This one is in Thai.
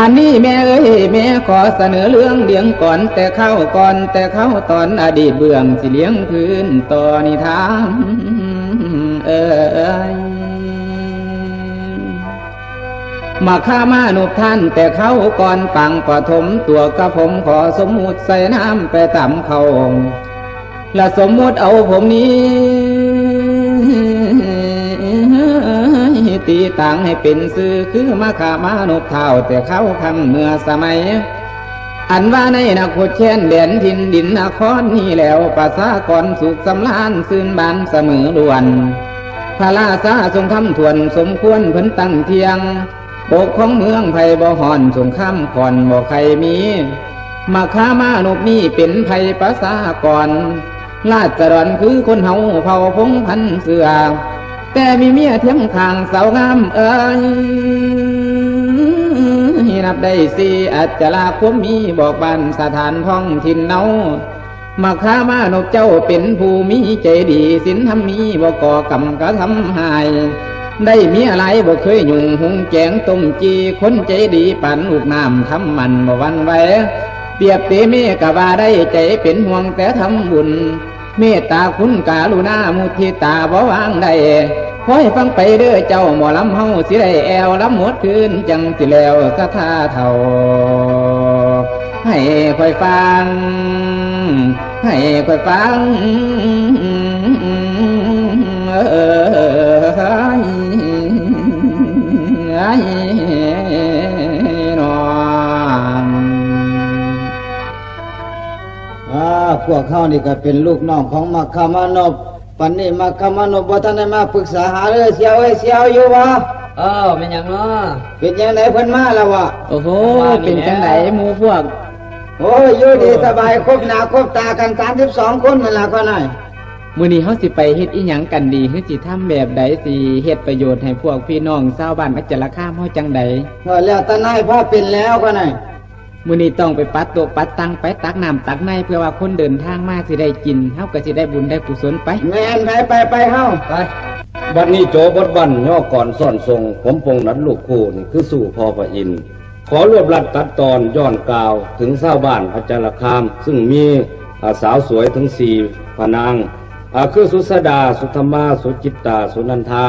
อันนี้แม่เอ้ยแม่ขอเสนอเรื่องเลี้ยงก่อนแต่เข้าก่อนแต่เข้าตอนอดีตเบื้องสิเลี้ยงคืนต่อนิทานเอ้ยมาข้ามานุบท่านแต่เข้าก่อนปังปฐมตัวกระผมขอสมมุติใส่น้ำไปต่ำเขาและสมมุติเอาผมนี้ ตีต่างให้เป็นซื้อคือมาขามานบเท่าแต่เข้าคำเมื่อสมัย อันว่าในนครเช่นแดนทินดินนครนี่แล้วประสากรสุขสำลานซื่นบานเสมอล้วนพระราชาทรงทำทวนสมควรเพิ่นตั้งเทียงปกของเมืองไผ่บ่หอนสงข้ามก่อนบ่ใครมีมาค้ามานบนี่เป็นไผ่ประสากรลาดจรอนคือคนเฮาเผ่าพงพันเสือ แต่มีเมียเทียมขางเสางามเอ้ยนับได้สี่อัจฉราควมมีบอกบันสถานท้องถิ่นเนามาค้ามานบเจ้าเป็นผู้มีใจดีสินทำมีบ่ก่อกรรมกระทำหาย ได้มีอะไรบ่เคยยุ่งหุงแจงต้มจีคนใจดีปันลูกน้ำทำมันบ่วันไหวเปรียบเปรเมกะว่าได้ใจเป็นห่วงแต่ทำบุญ เมตตาคุณกาลุณามุทิตาบ่วางได้คอยฟังไปเด้อเจ้าหมอลำเฮาสิได้แอวลำหมดคืนจังสิแล้วกะท่าเท่า ให้คอยฟัง ให้คอยฟัง เออ พวกเขานี่ก็เป็นลูกน้องของมัคคามานพปันนี้มัคคามานพบ่ทันได้มาปรึกษาหาเลยเสียวเอ้ยเสียวอยู่บ่เออเป็นหยังเนาะเป็นยังไงเพิ่นมาแล้ววะโอ้โหเป็นจังไดหมูพวก โอ้ยอยู่ดีสบายครบหน้าครบตากัน32คนนั่นล่ะก็น่อยมื้อนี้เฮาสิไปเฮ็ดอีหยังกันดีคือสิทำแบบใดสิเฮ็ดประโยชน์ให้พวกพี่น้องชาวบ้านอัจฉริคามเฮาจังใดก็แล้วแตานายพาเป็นแล้วก็น่อย มื้อนี้ต้องไปปัดตัวปัดตังไปตักน้ำตักในเพื่อว่าคนเดินทางมาสิได้กินเฮาก็สิได้บุญได้กุศลไปแม่นไปไปไปเฮาไปบัดนี้โจบดบันย่อก่อนซ่อนทรง ผมปงนัดลูกคู่นี่คือสู่พอพระอินทร์ขอรวบรัดตัดตอนย้อนกล่าว ถึงเศร้าวบ้านพระจารคาม ซึ่งมีอ่าสาวสวยถึงสี่พระนางอ่าคือสุสดา สุธรรมา สุจิตตา สุนันทา